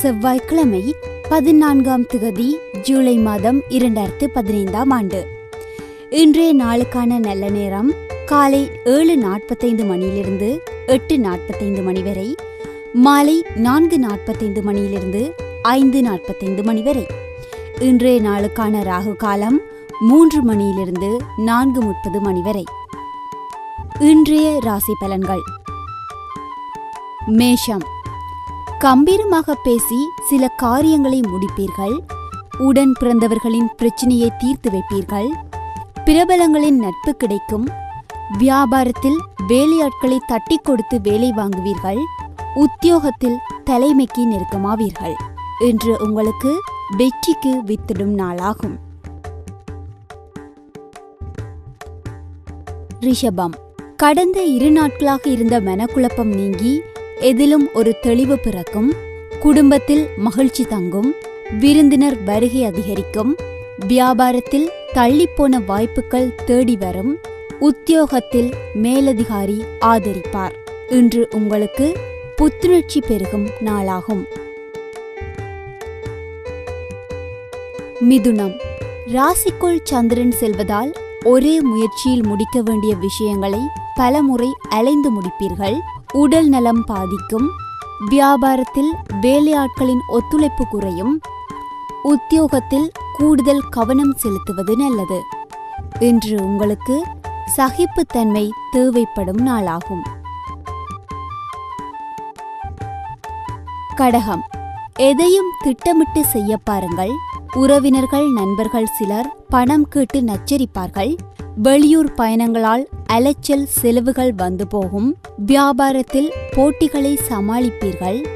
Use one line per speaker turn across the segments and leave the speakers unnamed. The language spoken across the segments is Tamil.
செவ்வாய்க்கிழமை பதினான்காம் திகதி ஜூலை மாதம் இரண்டாயிரத்து பதினைந்தாம் ஆண்டு. இன்றைய நாளுக்கான நல்ல நேரம் காலை ஏழு நாற்பத்தைந்து மணியிலிருந்து எட்டு நாற்பத்தைந்து மணி வரை மாலை நான்கு நாற்பத்தைந்து மணியிலிருந்து ஐந்து நாற்பத்தைந்து மணி வரை. இன்றைய நாளுக்கான ராகு காலம் மூன்று மணியிலிருந்து நான்கு முப்பது மணி வரை. இன்றைய ராசி பலன்கள். மேஷம். கம்பீரமாக பேசி சில காரியங்களை முடிப்பீர்கள். உடன் பிறந்தவர்களின் பிரச்சனையை தீர்த்து வைப்பீர்கள். பிரபலங்களின் நட்பு கிடைக்கும். வியாபாரத்தில் வேலையாட்களை தட்டி கொடுத்து வேலை வாங்குவீர்கள். உத்தியோகத்தில் தலைமைக்கு நெருக்கமாவீர்கள் இன்று உங்களுக்கு வெற்றிக்கு வித்திடும் நாளாகும். ரிஷபம். கடந்த இரு நாட்களாக இருந்த மனக்குழப்பம் நீங்கி எதிலும் ஒரு தெளிவு பிறக்கும். குடும்பத்தில் மகிழ்ச்சி தங்கும். விருந்தினர் வருகை அதிகரிக்கும். வியாபாரத்தில் தள்ளிப்போன வாய்ப்புகள் தேடி வரும். உத்தியோகத்தில் மேலதிகாரி ஆதரிப்பார். இன்று உங்களுக்கு புத்துணர்ச்சி பெருகும் நாளாகும். மிதுனம். ராசிக்குள் சந்திரன் செல்வதால் ஒரே முயற்சியில் முடிக்க வேண்டிய விஷயங்களை பலமுறை அலைந்து முடிப்பீர்கள். உடல் நலம் பாதிக்கும் வியாபாரத்தில் வேலையாட்களின் ஒத்துழைப்பு குறையும் உத்தியோகத்தில் கூடுதல் கவனம் செலுத்துவது நல்லது. இன்று உங்களுக்கு சகிப்புத்தன்மை தேவைப்படும் நாளாகும். கடகம். எதையும் திட்டமிட்டு செய்ய பாருங்கள். உறவினர்கள் நண்பர்கள் சிலர் பணம் கேட்டு நச்சரிப்பார்கள். வெளியூர் பயணங்களால் அலைச்சல் செலவுகள் வந்து போகும். வியாபாரத்தில் போட்டிகளை சமாளிப்பீர்கள்.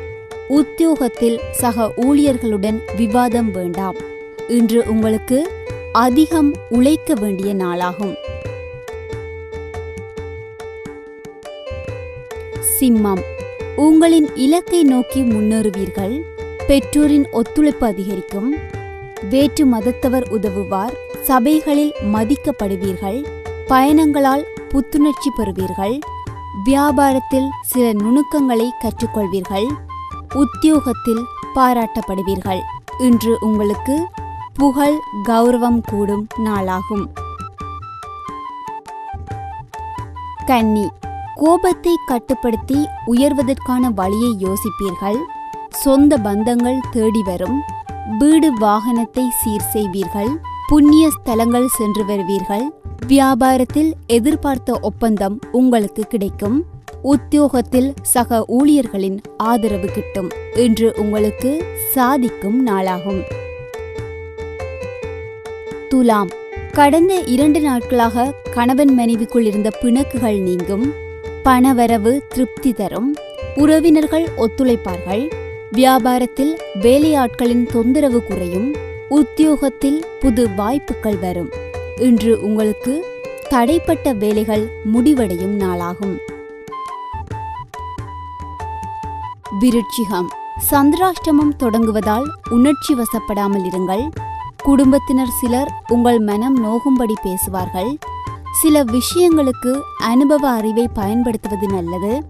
உத்தியோகத்தில் சக ஊழியர்களுடன் விவாதம் வேண்டாம். இன்று உங்களுக்கு அதிகம் உழைக்க வேண்டிய நாளாகும். சிம்மம். உங்களின் இலக்கை நோக்கி முன்னேறுவீர்கள். பெற்றோரின் ஒத்துழைப்பு அதிகரிக்கும். வேற்று மதத்தவர் உதவுவார். சபைகளில் மதிக்கப்படுவீர்கள் பயணங்களால் புத்துணர்ச்சி பெறுவீர்கள் வியாபாரத்தில் சில நுணுக்கங்களை கற்றுக்கொள்வீர்கள் உத்தியோகத்தில் பாராட்டப்படுவீர்கள். இன்று உங்களுக்கு புகழ் கௌரவம் கூடும் நாளாகும். கன்னி. கோபத்தை கட்டுப்படுத்தி உயர்வதற்கான வழியை யோசிப்பீர்கள். சொந்த பந்தங்கள் தேடி வரும். வீடு வாகனத்தை சீர் செய்வீர்கள். புண்ணிய ஸ்தலங்கள் சென்று வருவீர்கள். வியாபாரத்தில் எதிர்பார்த்த ஒப்பந்தம் உங்களுக்கு கிடைக்கும். உத்தியோகத்தில் சக ஊழியர்களின் ஆதரவு கிட்டும் இன்று உங்களுக்கு சாதிக்கும் நாளாகும். துலாம். கடந்த இரண்டு நாட்களாக கணவன் மனைவிக்குள் இருந்த பிணக்குகள் நீங்கும். பணவரவு திருப்தி தரும். உறவினர்கள் ஒத்துழைப்பார்கள். வியாபாரத்தில் வேலையாட்களின் தொந்தரவு குறையும். உத்தியோகத்தில் புது வாய்ப்புகள் வரும். இன்று உங்களுக்கு தடைப்பட்ட வேலைகள் முடிவடையும் நாளாகும். விருட்சிகம். சந்திராஷ்டமம் தொடங்குவதால் உணர்ச்சி வசப்படாமல் இருங்கள். குடும்பத்தினர் சிலர் உங்கள் மனம் நோகும்படி பேசுவார்கள். சில விஷயங்களுக்கு அனுபவ அறிவை பயன்படுத்துவது நல்லது.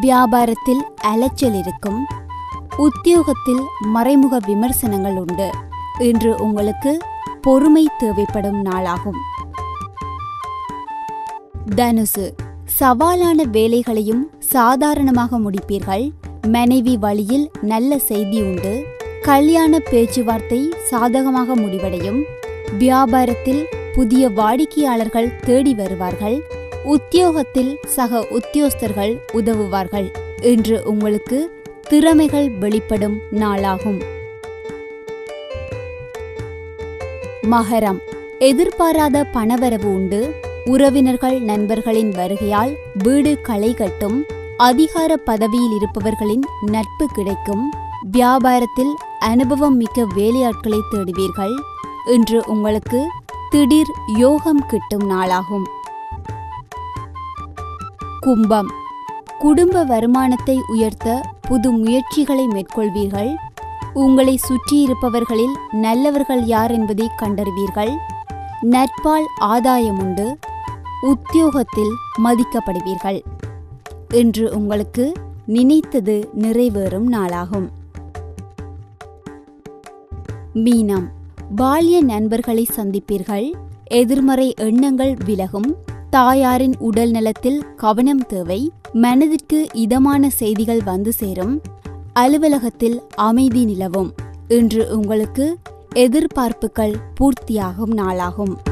வியாபாரத்தில் அலைச்சல் இருக்கும். உத்தியோகத்தில் மறைமுக விமர்சனங்கள் உண்டு. இன்று உங்களுக்கு பொறுமை தேவைப்படும் நாளாகும். தனுசு சவாலான வேலைகளையும் சாதாரணமாக முடிப்பீர்கள். மனைவி வழியில் நல்ல செய்தி உண்டு. கல்யாண பேச்சுவார்த்தை சாதகமாக முடிவடையும். வியாபாரத்தில் புதிய வாடிக்கையாளர்கள் தேடி வருவார்கள். உத்தியோகத்தில் சக உத்தியோஸ்தர்கள் உதவுவார்கள். இன்று உங்களுக்கு திறமைகள் வெளிப்படும் நாளாகும். மகரம். எதிர்பாராத பணவரவு உண்டு. உறவினர்கள் நண்பர்களின் வருகையால் வீடு களை கட்டும். அதிகார பதவியில் இருப்பவர்களின் நட்பு கிடைக்கும். வியாபாரத்தில் அனுபவம் மிக்க வேலையாட்களை தேடுவீர்கள். இன்று உங்களுக்கு திடீர் யோகம் கிட்டும் நாளாகும். கும்பம். குடும்ப வருமானத்தை உயர்த்த புது முயற்சிகளை மேற்கொள்வீர்கள். உங்களை சுற்றியிருப்பவர்களில் நல்லவர்கள் யார் என்பதை கண்டறிவீர்கள். நட்பால் ஆதாயம் உண்டு. உத்தியோகத்தில் மதிக்கப்படுவீர்கள். இன்று உங்களுக்கு நினைத்தது நிறைவேறும் நாளாகும். மீனம். பால்ய நண்பர்களை சந்திப்பீர்கள். எதிர்மறை எண்ணங்கள் விலகும். தாயாரின் உடல் நலத்தில் கவனம் தேவை. மனதிற்கு இதமான செய்திகள் வந்து சேரும். அலுவலகத்தில் அமைதி நிலவும். இன்று உங்களுக்கு எதிர்பார்ப்புகள் பூர்த்தியாகும் நாளாகும்.